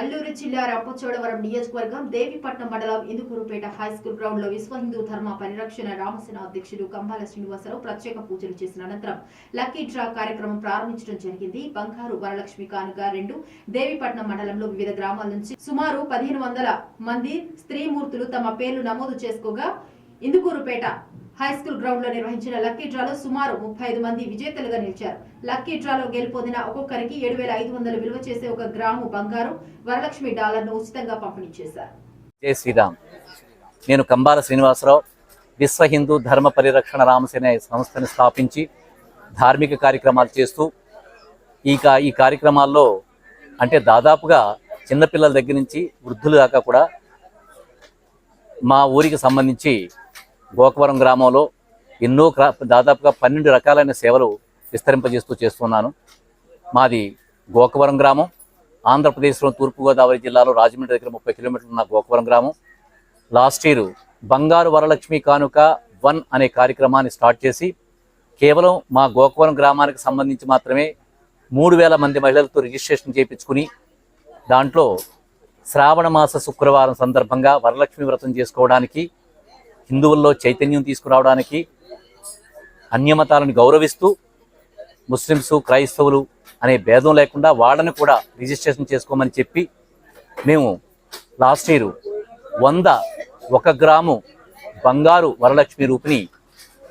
జిల్లా రంపచోడవరం నియోజకవర్గం దేవిపట్నం మండలం ఇందుకూరుపేట హైస్కూల్ గ్రౌండ్లో విశ్వ హిందూ ధర్మ పరిరక్షణ రామసేన అధ్యక్షుడు కంబాల శ్రీనివాసరావు ప్రత్యేక పూజలు చేసిన అనంతరం లక్కీ డ్రా కార్యక్రమం ప్రారంభించడం జరిగింది. బంగారు వరలక్ష్మి కానుక రెండు దేవిపట్నం మండలంలో వివిధ గ్రామాల నుంచి సుమారు పదిహేను వందల మంది స్త్రీమూర్తులు తమ పేర్లు నమోదు చేసుకోగా ఇందుకూరుపేట హైస్కూల్ గ్రౌండ్లో నిర్వహించిన లక్కీ డ్రాలో సుమారు ముప్పై ఐదు మంది విజేతలుగా నిలిచారు. లక్కీ డ్రాలో గెలుపొందిన ఒక్కొక్కరికి ఏడు వేల ఐదు వందలు విలువ చేసే ఒక గ్రాము బంగారు వరలక్ష్మి డాలర్ను ఉచితంగా పంపిణీ చేశారు. జై శ్రీరామ్. నేను కంబాల శ్రీనివాసరావు విశ్వ హిందూ ధర్మ పరిరక్షణ రామసేన సంస్థను స్థాపించి ధార్మిక కార్యక్రమాలు చేస్తూ ఈ కా ఈ కార్యక్రమాల్లో అంటే దాదాపుగా చిన్నపిల్లల దగ్గర నుంచి వృద్ధుల దాకా కూడా మా ఊరికి సంబంధించి గోకవరం గ్రామంలో ఎన్నో క్రా- దాదాపుగా పన్నెండు రకాలైన సేవలు విస్తరింపజేస్తూ చేస్తున్నాను. మాది గోకవరం గ్రామం. ఆంధ్రప్రదేశ్లో తూర్పుగోదావరి జిల్లాలో రాజమండ్రి దగ్గర ముప్పై కిలోమీటర్లు ఉన్న గోకవరం గ్రామం. లాస్ట్ ఇయర్ బంగారు వరలక్ష్మి కానుక వన్ అనే కార్యక్రమాన్ని స్టార్ట్ చేసి కేవలం మా గోకవరం గ్రామానికి సంబంధించి మాత్రమే మూడు వేల మంది మహిళలతో రిజిస్ట్రేషన్ చేయించుకుని దాంట్లో శ్రావణ మాస శుక్రవారం సందర్భంగా వరలక్ష్మి వ్రతం చేసుకోవడానికి హిందువుల్లో చైతన్యం తీసుకురావడానికి అన్యమతాలను గౌరవిస్తూ ముస్లిమ్స్ క్రైస్తవులు అనే భేదం లేకుండా వాళ్ళని కూడా రిజిస్ట్రేషన్ చేసుకోమని చెప్పి మేము లాస్ట్ ఇయర్ వంద ఒక గ్రాము బంగారు వరలక్ష్మి రూపిని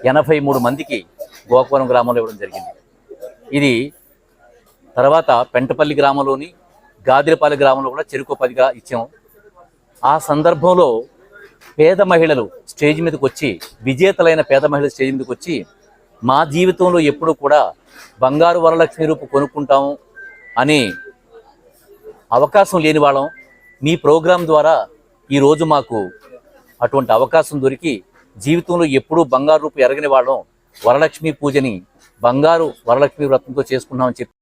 ఎనభై మూడు మందికి గోకవరం గ్రామంలో ఇవ్వడం జరిగింది. ఇది తర్వాత పెంటపల్లి గ్రామంలోని గాదిరపల్లి గ్రామంలో కూడా చెరుకు పదిగా ఇచ్చాం ఆ సందర్భంలో పేద మహిళలు స్టేజ్ మీదకి వచ్చి విజేతలైన పేద మహిళలు స్టేజ్ మీదకి వచ్చి మా జీవితంలో ఎప్పుడూ కూడా బంగారు వరలక్ష్మి రూపు కొనుక్కుంటాము అని అవకాశం లేని వాళ్ళం. మీ ప్రోగ్రాం ద్వారా ఈరోజు మాకు అటువంటి అవకాశం దొరికి జీవితంలో ఎప్పుడూ బంగారు రూపు ఎరగని వాళ్ళం. వరలక్ష్మి పూజని బంగారు వరలక్ష్మి వ్రతంతో చేసుకున్నామని చెప్పి